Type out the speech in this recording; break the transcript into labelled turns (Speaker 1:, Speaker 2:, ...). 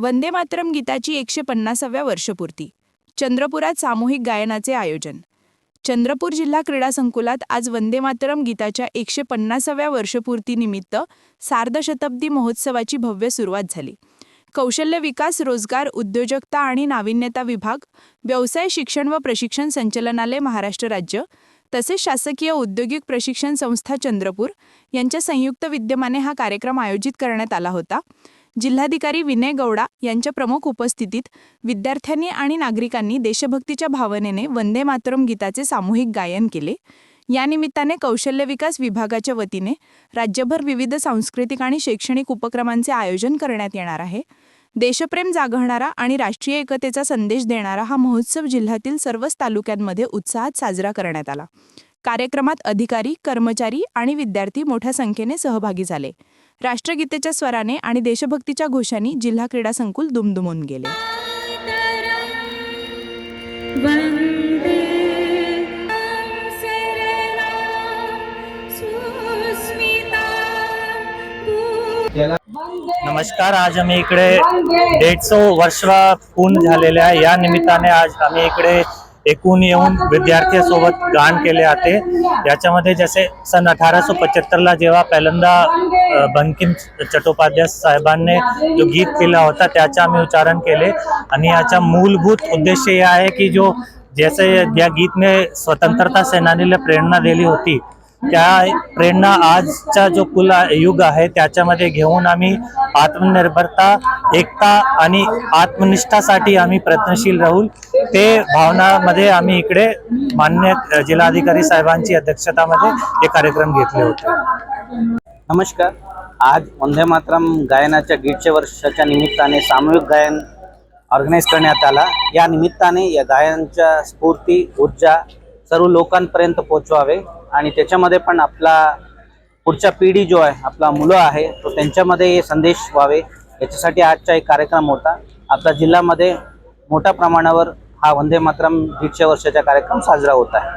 Speaker 1: वंदे मातरम गीताची एकशे पन्नासाव्या वर्षपूर्ती. चंद्रपुरात सामूहिक गायनाचे आयोजन. चंद्रपूर जिल्हा क्रीडा संकुलात आज वंदे मातरम गीताच्या एकशे पन्नासाव्या वर्षपूर्तीनिमित्त सार्धशताब्दी महोत्सवाची भव्य सुरुवात झाली. कौशल्य विकास रोजगार उद्योजकता आणि नाविन्यता विभाग व्यवसाय शिक्षण व प्रशिक्षण संचलनालय महाराष्ट्र राज्य तसेच शासकीय औद्योगिक प्रशिक्षण संस्था चंद्रपूर यांच्या संयुक्त विद्यमाने हा कार्यक्रम आयोजित करण्यात आला होता. जिल्हाधिकारी विनय गौडा यांच्या प्रमुख उपस्थितीत विद्यार्थ्यांनी आणि नागरिकांनी देशभक्तीच्या भावनेने वंदे मातरम गीताचे सामूहिक गायन केले. या निमित्ताने कौशल्य विकास विभागाच्या वतीने राज्यभर विविध सांस्कृतिक आणि शैक्षणिक उपक्रमांचे आयोजन करण्यात येणार आहे. देशप्रेम जागवणारा आणि राष्ट्रीय एकतेचा संदेश देणारा हा महोत्सव जिल्ह्यातील सर्वच तालुक्यांमध्ये उत्साहात साजरा करण्यात आला. कार्यक्रमात अधिकारी कर्मचारी आणि विद्यार्थी मोठ्या संख्येने सहभागी झाले. राष्ट्रगीतेच्या स्वराने आणि देशभक्तीच्या घोषांनी जिल्हा क्रीडा संकुल दुमदुमून गेले.
Speaker 2: नमस्कार आज आम्ही इकडे दीडशे वर्ष पूर्ण झालेले आहे. या निमित्ताने आज आम्ही इकडे एकूण येऊन विद्यार्थ्यांसोबत गाण केले आहे. याच्यामध्ये जसे सन अठराशे पचहत्तरला जेव्हा पहिल्यांदा बंकिम चट्टोपाध्याय साहेबांनी जो गीत केला होता त्याचे आम्ही उच्चारण केले. आणि याचा मूलभूत उद्देश हे आहे की जो जैसे या गीतने स्वतंत्रता सेनानीला प्रेरणा दिली होती त्या प्रेरणा आजचा जो कुल युग आहे त्याच्यामध्ये घेऊन आम्ही आत्मनिर्भरता एकता आणि आत्मनिष्ठासाठी आम्ही प्रयत्नशील राहू ते भावनामध्ये आम्ही इकडे मान्य जिल्हाधिकारी साहेबांची अध्यक्षतामध्ये हे कार्यक्रम घेतले होते.
Speaker 3: नमस्कार. आज वंदे मातरम गायनाच्या दीडशे वर्षाच्या निमित्ताने सामूहिक गायन ऑर्गनाईज करण्यात आला. या निमित्ताने या गायनच्या स्फूर्ती ऊर्जा सर्व लोकांपर्यंत पोचवावे आणि त्याच्यामध्ये पण आपला पुढच्या पिढी जो आहे आपला मुलं आहे तो त्यांच्यामध्ये हे संदेश व्हावे. याच्यासाठी आजचा एक कार्यक्रम होता. आपल्या जिल्ह्यामध्ये मोठ्या प्रमाणावर हा वंदे मातरम दीडशे वर्षाचा कार्यक्रम साजरा होत आहे.